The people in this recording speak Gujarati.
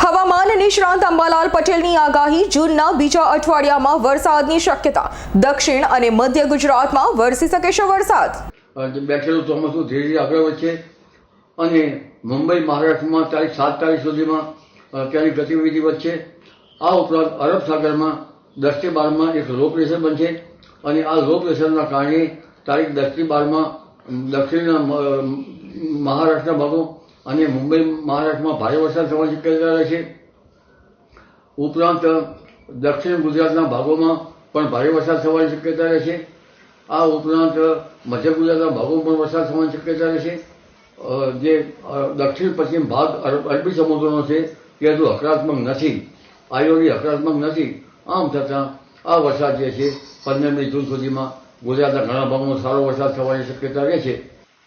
હવામાન નિષ્ણાંત અંબાલાલ પટેલની આગાહી જૂનના બીજા અઠવાડિયામાં વરસાદની શક્યતા. દક્ષિણ અને મધ્ય ગુજરાતમાં વરસી શકે છે વરસાદ. બેઠેલું ચોમાસું ધીરે ધીરે આગળ વધશે અને મુંબઈ મહારાષ્ટ્રમાં તારીખ સાત તારીખ સુધીમાં અ, ત્યાંની ગતિવિધિ વધશે. આ ઉપરાંત અરબ સાગરમાં દસથી બારમાં એક લો પ્રેશર બનશે અને આ લો પ્રેશરના કારણે તારીખ દસથી બારમાં દક્ષિણના મહારાષ્ટ્રના ભાગો અને મુંબઈ મહારાષ્ટ્રમાં ભારે વરસાદ થવાની શક્યતા રહેશે ઉપરાંત, દક્ષિણ ગુજરાતના ભાગોમાં પણ ભારે વરસાદ થવાની શક્યતા રહેશે. આ ઉપરાંત, મધ્ય ગુજરાતના ભાગોમાં પણ વરસાદ થવાની શક્યતા રહેશે. છે જે દક્ષિણ પશ્ચિમ ભાગ અરબી સમુદ્રનો છે, તે હજુ હકારાત્મક નથી. આયોડી હકારાત્મક નથી. આમ છતાં, આ વરસાદ જે છે, પંદરમી જૂન સુધીમાં ગુજરાતના ઘણા ભાગોમાં સારો વરસાદ થવાની શક્યતા રહે છે.